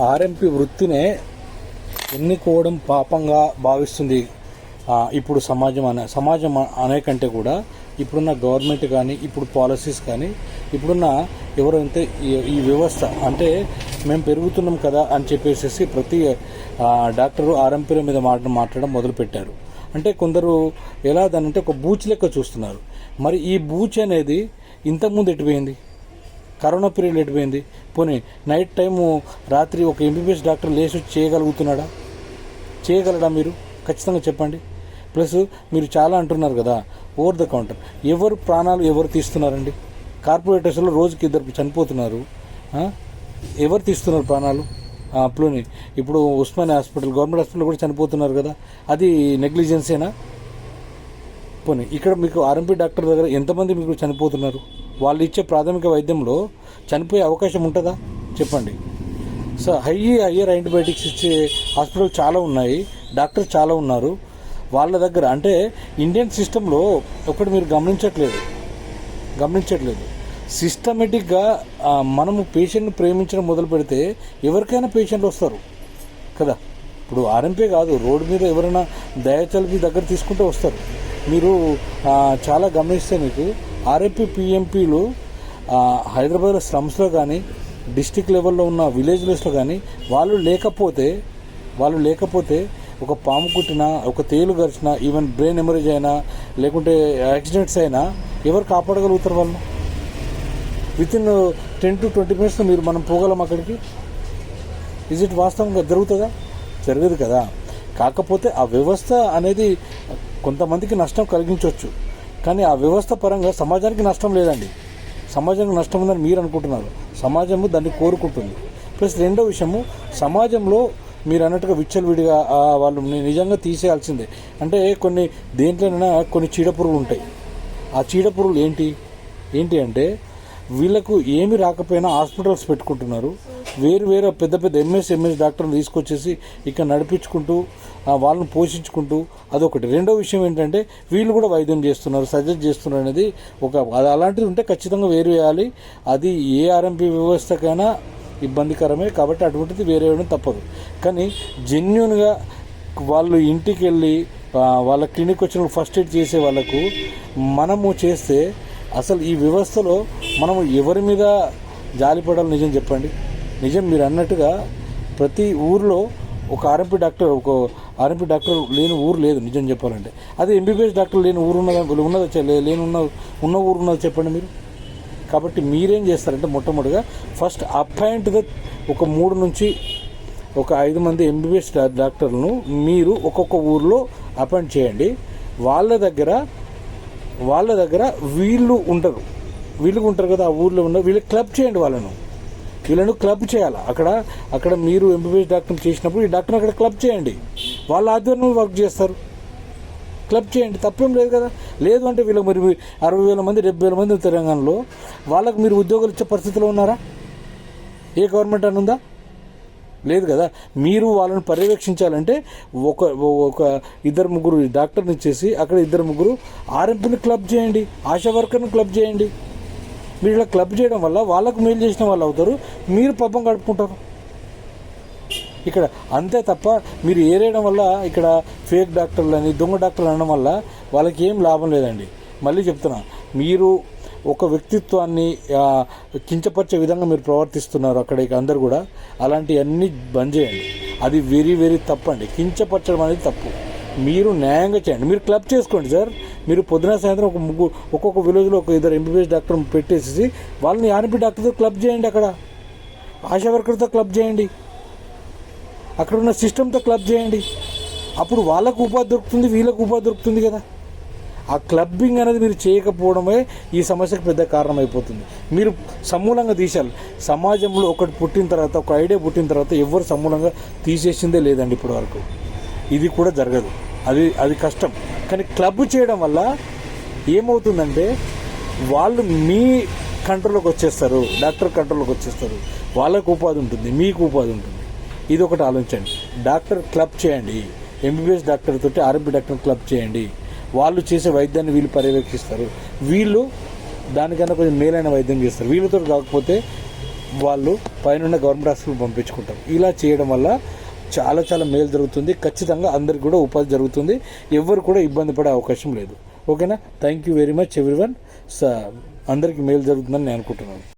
RMP వృత్తినే ఎన్నుకోవడం పాపంగా భావిస్తుంది. ఇప్పుడు సమాజం అనే సమాజం అనే కంటే కూడా ఇప్పుడున్న గవర్నమెంట్ కానీ ఇప్పుడు పాలసీస్ కానీ ఇప్పుడున్న ఎవరైతే ఈ- వ్యవస్థ అంటే మేము పెరుగుతున్నాం కదా అని చెప్పేసి ప్రతి డాక్టరు ఆర్ఎంపీల మీద మాట మాట్లాడడం మొదలుపెట్టారు. అంటే కొందరు ఎలా దానంటే ఒక బూచ్ లెక్క చూస్తున్నారు. మరి ఈ బూచ్ అనేది ఇంతకుముందు ఎటుపోయింది కరోనా పీరియడ్ ఎటుపోయింది పోనీ నైట్ టైము రాత్రి ఒక ఎంబీబీఎస్ డాక్టర్ లేచి చేయగలుగుతున్నాడా? చేయగలడా మీరు? ఖచ్చితంగా చెప్పండి. ప్లస్ మీరు చాలా అంటున్నారు కదా ఓవర్ ద కౌంటర్. ఎవరు ప్రాణాలు ఎవరు తీస్తున్నారండి? కార్పొరేటర్స్లో రోజుకి ఇద్దరు చనిపోతున్నారు. ఎవరు తీస్తున్నారు ప్రాణాలు? అప్పులోని. ఇప్పుడు ఉస్మానియా హాస్పిటల్ గవర్నమెంట్ హాస్పిటల్ కూడా చనిపోతున్నారు కదా. అది నెగ్లిజెన్సేనా? పోనీ ఇక్కడ మీకు ఆర్ఎంపీ డాక్టర్ దగ్గర ఎంతమంది మీకు చనిపోతున్నారు? వాళ్ళు ఇచ్చే ప్రాథమిక వైద్యంలో చనిపోయే అవకాశం ఉంటుందా? చెప్పండి. సో హై హయ్యర్ యాంటీబయాటిక్స్ ఇచ్చే హాస్పిటల్ చాలా ఉన్నాయి. డాక్టర్ చాలా ఉన్నారు. వాళ్ళ దగ్గర అంటే ఇండియన్ సిస్టంలో ఒకటి మీరు గమనించట్లేదు. గమనించట్లేదు. సిస్టమేటిక్గా మనము పేషెంట్ని ప్రేమించడం మొదలు పెడితే ఎవరికైనా పేషెంట్లు వస్తారు. కదా? ఇప్పుడు ఆర్ఎంపీ కాదు రోడ్డు మీద ఎవరైనా దయచలిపి దగ్గర తీసుకుంటే వస్తారు. మీరు చాలా గమనిస్తే మీకు ఆర్ఎంపీ పిఎంపీలు హైదరాబాద్లో స్లమ్స్లో కానీ డిస్టిక్ లెవెల్లో ఉన్న విలేజ్లెస్లో కానీ వాళ్ళు లేకపోతే వాళ్ళు లేకపోతే ఒక పాము కుట్టినా ఒక తేలు గరిచిన ఈవెన్ బ్రెయిన్ ఎమరేజ్ అయినా లేకుంటే యాక్సిడెంట్స్ అయినా ఎవరు కాపాడగలుగుతారు వాళ్ళు within ten to twenty minutes మీరు మనం పోగలం అక్కడికి? ఇజ్ ఇట్ వాస్తవంగా జరుగుతుందా? జరగదు కదా. కాకపోతే ఆ వ్యవస్థ అనేది కొంతమందికి నష్టం కలిగించవచ్చు. కానీ ఆ వ్యవస్థ పరంగా సమాజానికి నష్టం లేదండి. సమాజానికి నష్టం ఉందని మీరు అనుకుంటున్నారు సమాజము దాన్ని కోరుకుంటుంది. ప్లస్ రెండో విషయము సమాజంలో మీరు అన్నట్టుగా విచ్చలవిడిగా వాళ్ళు నిజంగా తీసేయాల్సిందే. అంటే కొన్ని దేంట్లోనైనా కొన్ని చీడపురుగులు ఉంటాయి ఆ చీడపురుగులు ఏంటి? ఏంటి అంటే వీళ్ళకు ఏమి రాకపోయినా హాస్పిటల్స్ పెట్టుకుంటున్నారు. వేరు వేరే పెద్ద పెద్ద ఎంఎస్ ఎంఎస్ డాక్టర్లు తీసుకొచ్చేసి ఇక్కడ నడిపించుకుంటూ వాళ్ళని పోషించుకుంటూ అదొకటి. రెండో విషయం ఏంటంటే వీళ్ళు కూడా వైద్యం చేస్తున్నారు సజెస్ట్ చేస్తున్నారు అనేది ఒక అది అలాంటిది ఉంటే ఖచ్చితంగా వేరు వేయాలి. అది ఏ ఆర్ఎంపీ వ్యవస్థకైనా ఇబ్బందికరమే కాబట్టి అటువంటిది వేరే వేయడం తప్పదు. కానీ జెన్యున్గా వాళ్ళు ఇంటికి వెళ్ళి వాళ్ళ క్లినిక్ వచ్చిన ఫస్ట్ ఎయిడ్ చేసే వాళ్ళకు మనము చేస్తే అసలు ఈ వ్యవస్థలో మనం ఎవరి మీద జాలిపడాలి నిజం చెప్పండి. నిజం మీరు అన్నట్టుగా ప్రతి ఊర్లో ఒక ఆర్ఎంపీ డాక్టర్ ఒక ఆర్ఎంపీ డాక్టర్ లేని ఊరు లేదు నిజం చెప్పాలంటే. అదే ఎంబీబీఎస్ డాక్టర్ లేని ఊరు ఉన్నదా ఉన్నదా లేని ఉన్న ఉన్న ఊరు ఉన్నదో చెప్పండి మీరు. కాబట్టి మీరేం చేస్తారంటే మొట్టమొదటిగా ఫస్ట్ అపాయింట్ ద ఒక మూడు నుంచి ఒక ఐదు మంది ఎంబీబీఎస్ డాక్టర్లను మీరు ఒక్కొక్క ఊర్లో అపాయింట్ చేయండి. వాళ్ళ దగ్గర వాళ్ళ దగ్గర వీళ్ళు ఉంటారు వీళ్ళు ఉంటారు కదా ఆ ఊర్లో ఉన్న వీళ్ళు క్లబ్ చేయండి వాళ్ళను. వీళ్ళను క్లబ్ చేయాలి? అక్కడ అక్కడ మీరు ఎంబీబీఎస్ డాక్టర్ చేసినప్పుడు ఈ డాక్టర్ అక్కడ క్లబ్ చేయండి. వాళ్ళ ఆధ్వర్యంలో వర్క్ చేస్తారు. క్లబ్ చేయండి తప్పేం లేదు కదా. లేదు అంటే వీళ్ళు మరి అరవై వేల మంది డెబ్బై వేల మంది తెలంగాణలో వాళ్ళకు మీరు ఉద్యోగాలు ఇచ్చే పరిస్థితిలో ఉన్నారా? ఏ గవర్నమెంట్ అని ఉందా? లేదు కదా? మీరు వాళ్ళని పర్యవేక్షించాలంటే ఒక ఒక ఇద్దరు ముగ్గురు డాక్టర్ని ఇచ్చేసి అక్కడ ఇద్దరు ముగ్గురు ఆర్ఎంపీని క్లబ్ చేయండి ఆశా వర్కర్ని క్లబ్ చేయండి. మీరు ఇలా క్లబ్ చేయడం వల్ల వాళ్ళకు మేలు చేసిన వాళ్ళు అవుతారు మీరు పబ్బం గడుపుకుంటారు. ఇక్కడ అంతే తప్ప మీరు ఏరేయడం వల్ల ఇక్కడ ఫేక్ డాక్టర్లు అని దొంగ డాక్టర్లు అనడం వల్ల వాళ్ళకి ఏం లాభం లేదండి. మళ్ళీ చెప్తున్నా మీరు ఒక వ్యక్తిత్వాన్ని కించపరిచే విధంగా మీరు ప్రవర్తిస్తున్నారు అక్కడ అందరు కూడా అలాంటివన్నీ బంద్ చేయండి. అది వెరీ వెరీ తప్పండి. కించపరచడం అనేది తప్పు. మీరు న్యాయంగా చేయండి. మీరు క్లబ్ చేసుకోండి సార్. మీరు పొద్దున సాయంత్రం ఒక ముగ్గురు ఒక్కొక్క విలేజ్లో ఒక ఇద్దరు ఎంబీబీఎస్ డాక్టర్ పెట్టేసి వాళ్ళని ఆర్ఎంపీ డాక్టర్తో క్లబ్ చేయండి అక్కడ. ఆశా వర్కర్తో క్లబ్ చేయండి. అక్కడ ఉన్న సిస్టమ్తో క్లబ్ చేయండి. అప్పుడు వాళ్ళకు ఉపాధి దొరుకుతుంది వీళ్ళకు ఉపాధి దొరుకుతుంది కదా. ఆ క్లబ్బింగ్ అనేది మీరు చేయకపోవడమే ఈ సమస్యకు పెద్ద కారణం అయిపోతుంది మీరు సమూలంగా తీసేయాలి సమాజంలో ఒకటి పుట్టిన తర్వాత ఒక ఐడియా పుట్టిన తర్వాత ఎవరు సమూలంగా తీసేసిందే లేదండి ఇప్పటి వరకు ఇది కూడా జరగదు. అది అది కష్టం. కానీ క్లబ్ చేయడం వల్ల ఏమవుతుందంటే వాళ్ళు మీ కంట్రోల్లోకి వచ్చేస్తారు. డాక్టర్ కంట్రోల్లోకి వచ్చేస్తారు. వాళ్ళకు ఉపాధి ఉంటుంది. మీకు ఉపాధి ఉంటుంది. ఇది ఒకటి ఆలోచించండి. డాక్టర్ క్లబ్ చేయండి. ఎంబీబీఎస్ డాక్టర్ తోటి ఆర్ఎంపీ డాక్టర్ క్లబ్ చేయండి. వాళ్ళు చేసే వైద్యాన్ని వీళ్ళు పర్యవేక్షిస్తారు. వీళ్ళు దానికన్నా కొంచెం మేలైన వైద్యం చేస్తారు. వీళ్ళతో కాకపోతే వాళ్ళు పైన గవర్నమెంట్ హాస్పిటల్ పంపించుకుంటారు ఇలా చేయడం వల్ల చాలా చాలా మేలు జరుగుతుంది. ఖచ్చితంగా అందరికి కూడా ఉపాధి జరుగుతుంది. ఎవరు కూడా ఇబ్బంది పడే అవకాశం లేదు. ఓకేనా? Thank you very much everyone స అందరికీ మేలు జరుగుతుందని నేను అనుకుంటున్నాను.